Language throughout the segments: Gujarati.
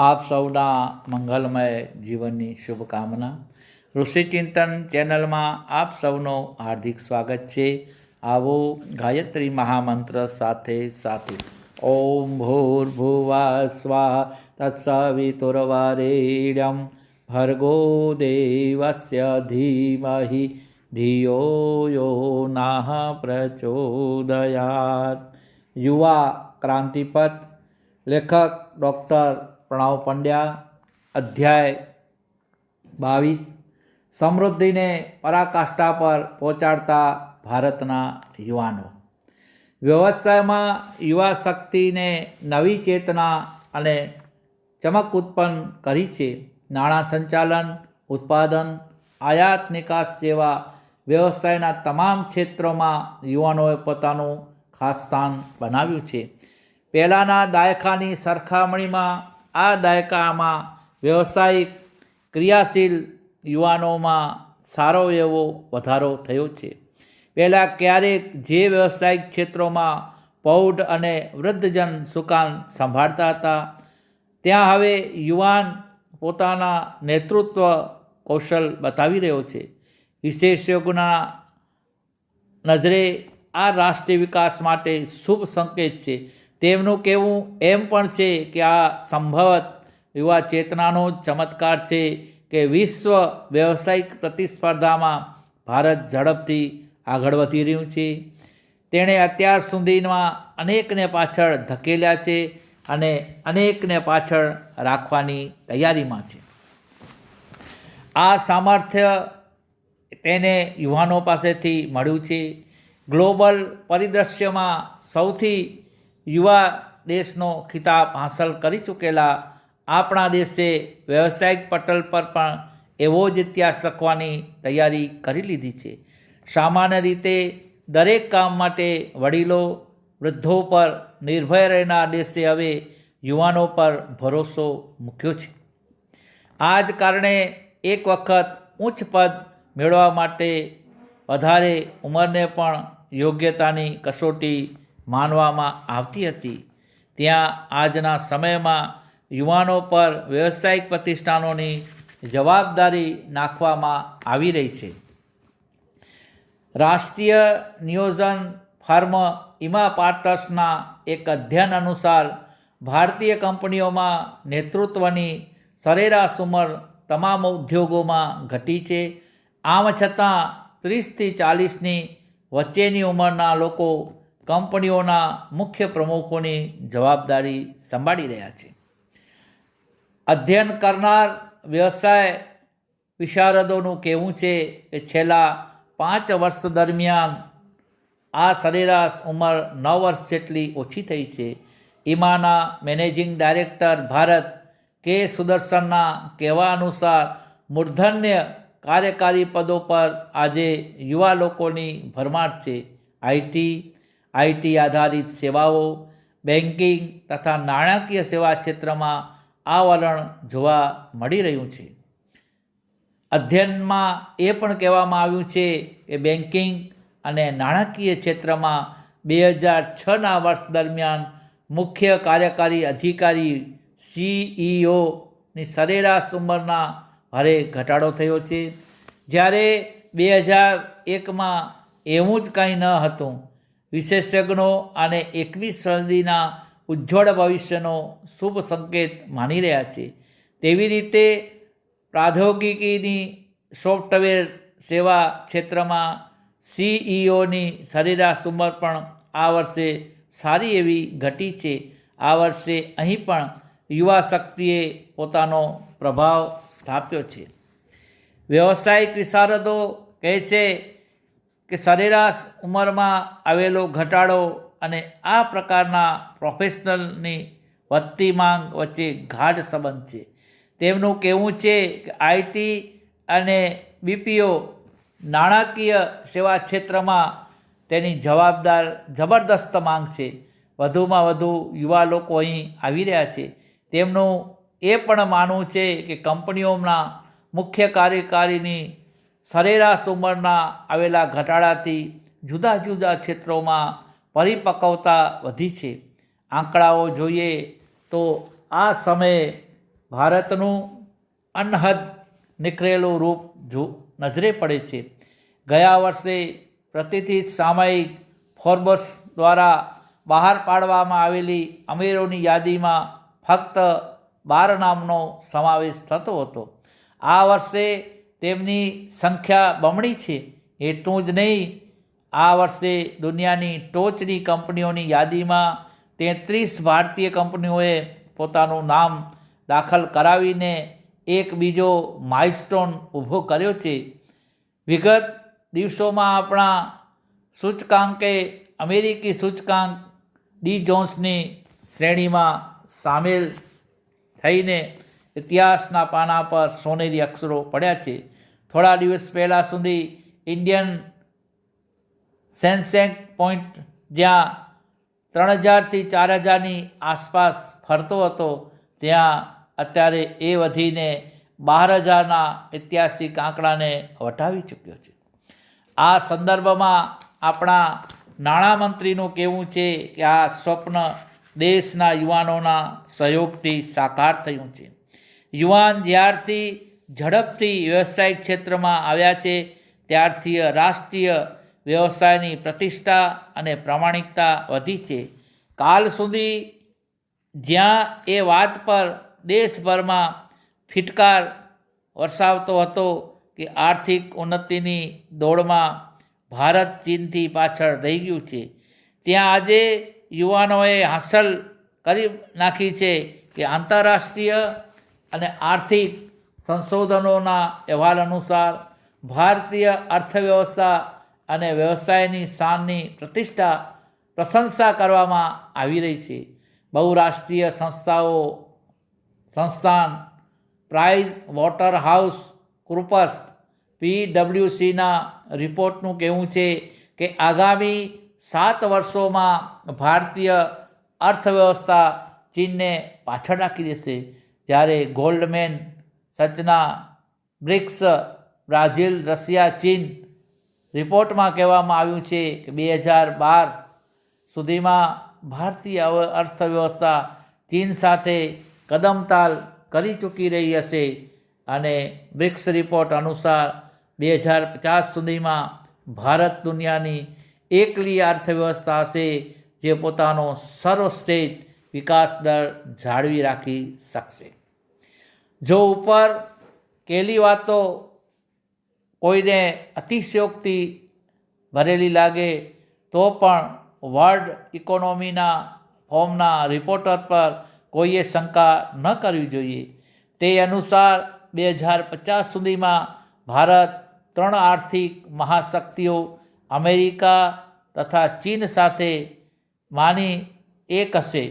આપ સૌના મંગલમય જીવનની શુભકામના. ઋષિચિંતન ચેનલમાં આપ સૌનો હાર્દિક સ્વાગત છે. આવો ગાયત્રી મહામંત્ર સાથે સાથે. ઓમ ભૂર્ભુવા સ્વા તત્સવિતુર્વરેણ્યમ. ભર્ગો દેવસ્ય ધીમહિ. ધિયો યો નાહ પ્રચોદયાત. યુવા ક્રાંતિપથ લેખક ડૉક્ટર પ્રણવ પંડ્યા, અધ્યાય બાવીસ. સમૃદ્ધિને પરાકાષ્ઠા પર પહોંચાડતા ભારતના યુવાનો. વ્યવસાયમાં યુવા શક્તિને નવી ચેતના અને ચમક ઉત્પન્ન કરી છે. નાણાં સંચાલન, ઉત્પાદન, આયાત નિકાસ જેવા વ્યવસાયના તમામ ક્ષેત્રોમાં યુવાનોએ પોતાનું ખાસ સ્થાન બનાવ્યું છે. પહેલાંના દાયકાની સરખામણીમાં આ દાયકામાં વ્યવસાયિક ક્રિયાશીલ યુવાનોમાં સારો એવો વધારો થયો છે. પહેલાં ક્યારેક જે વ્યવસાયિક ક્ષેત્રોમાં પૌઢ અને વૃદ્ધજન સુકાન સંભાળતા હતા, ત્યાં હવે યુવાન પોતાના નેતૃત્વ કૌશલ બતાવી રહ્યો છે. વિશેષજ્ઞોના નજરે આ રાષ્ટ્રીય વિકાસ માટે શુભ સંકેત છે. તેમનું કહેવું એમ પણ છે કે આ સંભવત યુવા ચેતનાનો ચમત્કાર છે કે વિશ્વ વ્યવસાયિક પ્રતિસ્પર્ધામાં ભારત ઝડપથી આગળ વધી રહ્યું છે. તેણે અત્યાર સુધીમાં અનેકને પાછળ ધકેલ્યા છે અને અનેકને પાછળ રાખવાની તૈયારીમાં છે. આ સામર્થ્ય તેને યુવાનો પાસેથી મળ્યું છે. ગ્લોબલ પરિદૃશ્યમાં સૌથી યુવા દેશનો ખિતાબ હાંસલ કરી ચૂકેલા આપણા દેશે વ્યવસાયિક પટલ પર પણ એવો જ ઇતિહાસ લખવાની તૈયારી કરી લીધી છે. સામાન્ય રીતે દરેક કામ માટે વડીલો, વૃદ્ધો પર નિર્ભય રહેનાર દેશે હવે યુવાનો પર ભરોસો મૂક્યો છે. આ જ કારણે એક વખત ઉચ્ચ પદ મેળવવા માટે વધારે ઉંમરને પણ યોગ્યતાની કસોટી માનવામાં આવતી હતી. ત્યાં આજના સમયમાં યુવાનો પર વ્યવસાયિક પ્રતિષ્ઠાનોની જવાબદારી નાખવામાં આવી રહી છે. રાષ્ટ્રીય નિયોજન ફર્મ ઇમા પાર્ટર્સના એક અધ્યયન અનુસાર ભારતીય કંપનીઓમાં નેતૃત્વની સરેરાશ ઉંમર તમામ ઉદ્યોગોમાં ઘટી છે. આમ છતાં ત્રીસથી ચાલીસની વચ્ચેની ઉંમરના લોકો કંપનીઓના મુખ્ય પ્રમુખોની જવાબદારી સંભાળી રહ્યા છે. અધ્યયન કરનાર વ્યવસાય વિશારદોનું કહેવું છે કે છેલ્લા પાંચ વર્ષ દરમિયાન આ સરેરાશ ઉંમર નવ વર્ષ જેટલી ઓછી થઈ છે. ઇમાના મેનેજિંગ ડાયરેક્ટર ભારત કે સુદર્શનના કહેવા અનુસાર મૂર્ધન્ય કાર્યકારી પદો પર આજે યુવા લોકોની ભરમાર છે. આઈટી આઈટી આધારિત સેવાઓ બેન્કિંગ તથા નાણાકીય સેવા ક્ષેત્રમાં આ વલણ જોવા મળી રહ્યું છે. અધ્યયનમાં એ પણ કહેવામાં આવ્યું છે કે બેન્કિંગ અને નાણાકીય ક્ષેત્રમાં બે હજાર છના વર્ષ દરમિયાન મુખ્ય કાર્યકારી અધિકારી સીઈઓની સરેરાશ ઉંમરના ભારે ઘટાડો થયો છે. જ્યારે બે હજાર એકમાં એવું જ કાંઈ ન હતું વિશેષજ્ઞો આને એકવીસ સદીના ઉજ્જવળ ભવિષ્યનો શુભ સંકેત માની રહ્યા છે. તેવી રીતે પ્રૌદ્યોગિકીની સોફ્ટવેર સેવા ક્ષેત્રમાં સીઈઓની સરેરાશ ઉંમર પણ આ વર્ષે સારી એવી ઘટી છે. આ વર્ષે અહીં પણ યુવા શક્તિએ પોતાનો પ્રભાવ સ્થાપ્યો છે. વ્યવસાયિક વિશારદો કહે છે કે સરેરાશ ઉંમરમાં આવેલો ઘટાડો અને આ પ્રકારના પ્રોફેશનલની વધતી માંગ વચ્ચે ગાઢ સંબંધ છે. તેમનું કહેવું છે કે આઈટી અને બીપીઓ નાણાકીય સેવા ક્ષેત્રમાં તેની જવાબદાર, જબરદસ્ત માંગ છે. વધુમાં વધુ યુવા લોકો અહીં આવી રહ્યા છે. તેમનું એ પણ માનવું છે કે કંપનીઓના મુખ્ય કાર્યકારીની સરેરાશ ઉંમરના આવેલા ઘટાડાથી જુદા જુદા ક્ષેત્રોમાં પરિપક્વતા વધી છે. આંકડાઓ જોઈએ તો આ સમયે ભારતનું અનહદ નીકળેલું રૂપ જો નજરે પડે છે. ગયા વર્ષે પ્રતિથિત સામયિક ફોર્બસ દ્વારા બહાર પાડવામાં આવેલી અમીરોની યાદીમાં ફક્ત બાર નામનો સમાવેશ થતો હતો. આ વર્ષે તેમની સંખ્યા બમણી છે. એટલું જ નહીં, આ વર્ષે દુનિયાની ટોચની કંપનીઓની યાદીમાં તેત્રીસ ભારતીય કંપનીઓએ પોતાનું નામ દાખલ કરાવીને એક બીજો માઇલસ્ટોન ઊભો કર્યો છે. વિગત દિવસોમાં આપણા સૂચકાંકે અમેરિકી સૂચકાંક ડી જોન્સની શ્રેણીમાં સામેલ થઈને ઇતિહાસના પાના પર સોનેરી અક્ષરો પડ્યા છે. થોડા દિવસ પહેલાં સુધી ઇન્ડિયન સેન્સેક પોઈન્ટ જ્યાં ત્રણ હજારથી ચાર હજારની આસપાસ ફરતો હતો, ત્યાં અત્યારે એ વધીને બાર હજારના ઐતિહાસિક આંકડાને વટાવી ચૂક્યો છે. આ સંદર્ભમાં આપણા નાણામંત્રીનું કહેવું છે કે આ સ્વપ્ન દેશના યુવાનોના સહયોગથી સાકાર થયું છે. યુવાન જ્યારથી ઝડપથી વ્યવસાયિક ક્ષેત્રમાં આવ્યા છે, ત્યારથી રાષ્ટ્રીય વ્યવસાયની પ્રતિષ્ઠા અને પ્રામાણિકતા વધી છે. કાલ સુધી જ્યાં એ વાત પર દેશભરમાં ફિટકાર વરસાવતો હતો કે આર્થિક ઉન્નતિની દોડમાં ભારત ચીનથી પાછળ રહી ગયું છે, ત્યાં આજે યુવાનોએ હાંસલ કરી નાખી છે કે આંતરરાષ્ટ્રીય અને આર્થિક સંશોધનોના અહેવાલ અનુસાર ભારતીય અર્થવ્યવસ્થા અને વ્યવસાયની શાનની પ્રતિષ્ઠા પ્રશંસા કરવામાં આવી રહી છે. બહુરાષ્ટ્રીય સંસ્થાઓ, સંસ્થાન, પ્રાઇઝ વોટર હાઉસ કૃપસ પીડબ્લ્યુસીના રિપોર્ટનું કહેવું છે કે આગામી સાત વર્ષોમાં ભારતીય અર્થવ્યવસ્થા ચીનને પાછળ રાખી દેશે. જ્યારે ગોલ્ડમેન સચના બ્રિક્સ, બ્રાઝિલ, રશિયા, ચીન રિપોર્ટમાં કહેવામાં આવ્યું છે કે બે હજાર બાર સુધીમાં ભારતીય અર્થવ્યવસ્થા ચીન સાથે કદમતાલ કરી ચૂકી રહી હશે અને બ્રિક્સ રિપોર્ટ અનુસાર બે હજાર પચાસ સુધીમાં ભારત દુનિયાની એકલી અર્થવ્યવસ્થા હશે જે પોતાનો સર્વશ્રેષ્ઠ વિકાસ દર જાળવી રાખી શકશે. જો ઉપર કેલી વાતો કોઈને અતિશયોક્તિ ભરેલી લાગે, તો પણ વર્લ્ડ ઇકોનોમીના ફોર્મના રિપોર્ટર પર કોઈએ શંકા ન કરવી જોઈએ. તે અનુસાર બે હજાર પચાસ સુધીમાં ભારત ત્રણ આર્થિક મહાશક્તિઓ અમેરિકા તથા ચીન સાથે માની એક હશે.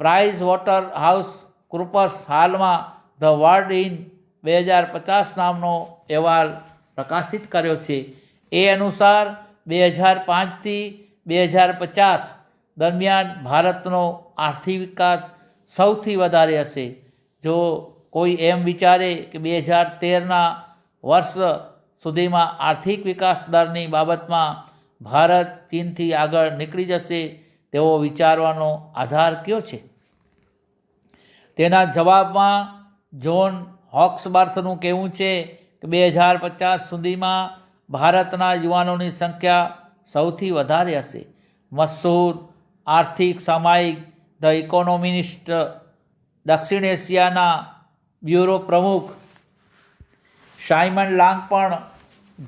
પ્રાઇઝ વોટર હાઉસ કૃપર્સ હાલમાં ધ વર્લ્ડ ઇન બે હજાર પચાસ નામનો અહેવાલ પ્રકાશિત કર્યો છે. એ અનુસાર બે હજાર પાંચથી બે હજાર પચાસ દરમિયાન ભારતનો આર્થિક વિકાસ સૌથી વધારે હશે. જો કોઈ એમ વિચારે કે બે હજાર તેરના વર્ષ સુધીમાં આર્થિક વિકાસ દરની બાબતમાં ભારત ચીનથી આગળ નીકળી જશે, તેવો વિચારવાનો આધાર કયો છે? તેના જવાબમાં જોન હોક્સબર્થનું કહેવું છે કે બે હજાર પચાસ સુધીમાં ભારતના યુવાનોની સંખ્યા સૌથી વધારે હશે. મશહૂર, આર્થિક, સામાયિક, ધ ઇકોનોમિનિસ્ટ દક્ષિણ એશિયાના બ્યુરો પ્રમુખ સાયમન લાંગ પણ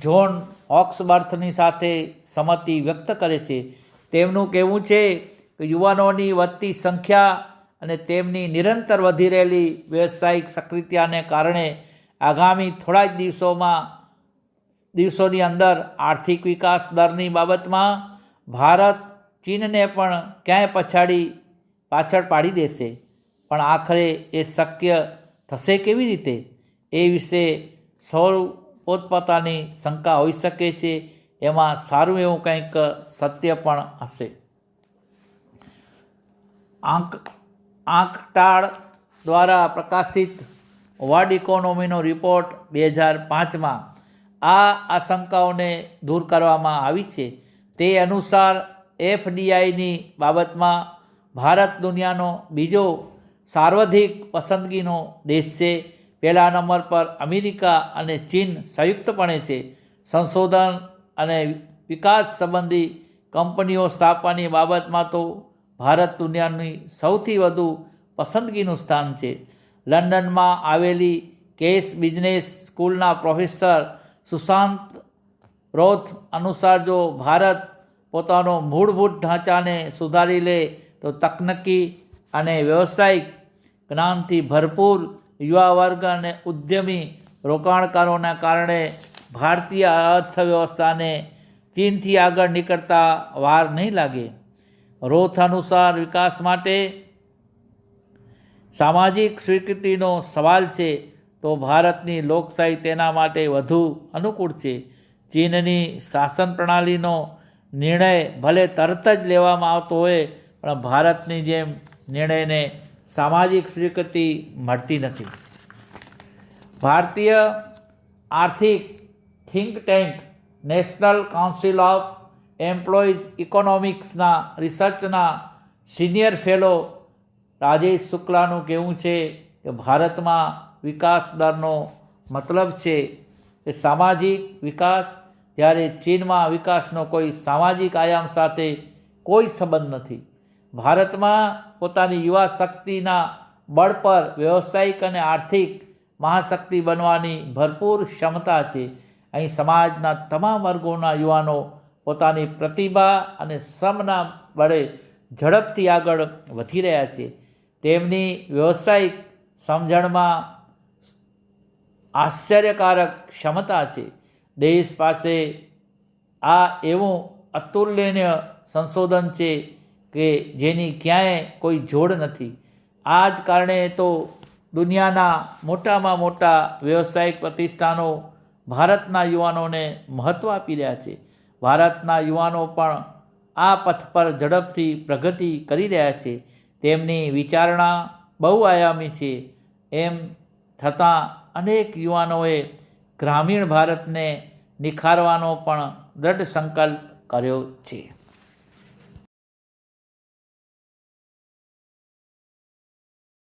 જોન હોક્સબર્થની સાથે સંમતિ વ્યક્ત કરે છે. તેમનું કહેવું છે કે યુવાનોની વધતી સંખ્યા અને તેમની નિરંતર વધી રહેલી વ્યવસાયિક સક્રિયતાને કારણે આગામી થોડા જ દિવસોમાં, દિવસોની અંદર આર્થિક વિકાસ દરની બાબતમાં ભારત ચીનને પણ ક્યાંય પછાડી પાછળ પાડી દેશે. પણ આખરે એ શક્ય થશે કેવી રીતે? એ વિશે સૌ પોતપોતાની શંકા હોઈ શકે છે. એમાં સારું એવું કંઈક સત્ય પણ હશે. આંક આંકટાળ દ્વારા પ્રકાશિત વર્લ્ડ ઇકોનોમીનો રિપોર્ટ બે હજાર પાંચમાં આ આશંકાઓને દૂર કરવામાં આવી છે. તે અનુસાર એફડીઆઈની બાબતમાં ભારત દુનિયાનો બીજો સાર્વધિક પસંદગીનો દેશ છે. પહેલા નંબર પર અમેરિકા અને ચીન સંયુક્તપણે છે. સંશોધન અને વિકાસ સંબંધી કંપનીઓ સ્થાપવાની બાબતમાં તો ભારત દુનિયાની સૌથી વધુ પસંદગીનું સ્થાન છે. લંડનમાં આવેલી કેસ બિઝનેસ સ્કૂલના પ્રોફેસર સુશાંત રોથ અનુસાર જો ભારત પોતાનો મૂળભૂત ઢાંચાને સુધારી લે તો તકનકી અને વ્યવસાયિક જ્ઞાનથી ભરપૂર યુવા વર્ગ અને ઉદ્યમી રોકાણકારોના કારણે ભારતીય અર્થવ્યવસ્થાને ચીનથી આગળ નીકળતા વાર નહીં લાગે. રોથ અનુસાર વિકાસ માટે સામાજિક સ્વીકૃતિનો સવાલ છે, તો ભારતની લોકશાહી તેના માટે વધુ અનુકૂળ છે. ચીનની શાસન પ્રણાલીનો નિર્ણય ભલે તરત જ લેવામાં આવતો હોય, પણ ભારતની જેમ નિર્ણયને સામાજિક સ્વીકૃતિ મળતી નથી. ભારતીય આર્થિક think tank National Council of Employees ઇકોનોમિક્સના રિસર્ચના સિનિયર ફેલો રાજેશ શુક્લાનું કહેવું છે કે ભારતમાં વિકાસ દરનો મતલબ છે કે સામાજિક વિકાસ, જ્યારે ચીનમાં વિકાસનો કોઈ સામાજિક આયામ સાથે કોઈ સંબંધ નથી. ભારતમાં પોતાની યુવા શક્તિના બળ પર વ્યવસાયિક અને આર્થિક મહાશક્તિ બનવાની ભરપૂર ક્ષમતા છે. અહીં સમાજના તમામ વર્ગોના યુવાનો પોતાની પ્રતિભા અને શ્રમના બળે ઝડપથી આગળ વધી રહ્યા છે. તેમની વ્યવસાયિક સમજણમાં આશ્ચર્યકારક ક્ષમતા છે. દેશ પાસે આ એવું અતુલ્યનીય સંશોધન છે કે જેની ક્યાંય કોઈ જોડ નથી. આ જ કારણે તો દુનિયાના મોટામાં મોટા વ્યવસાયિક પ્રતિષ્ઠાનો ભારતના યુવાનોને મહત્ત્વ આપી રહ્યા છે. ભારતના યુવાનો પણ આ પથ પર ઝડપથી પ્રગતિ કરી રહ્યા છે. તેમની વિચારણા બહુ આયામી છે. એમ થતાં અનેક યુવાનોએ ગ્રામીણ ભારતને નિખારવાનો પણ દૃઢ સંકલ્પ કર્યો છે.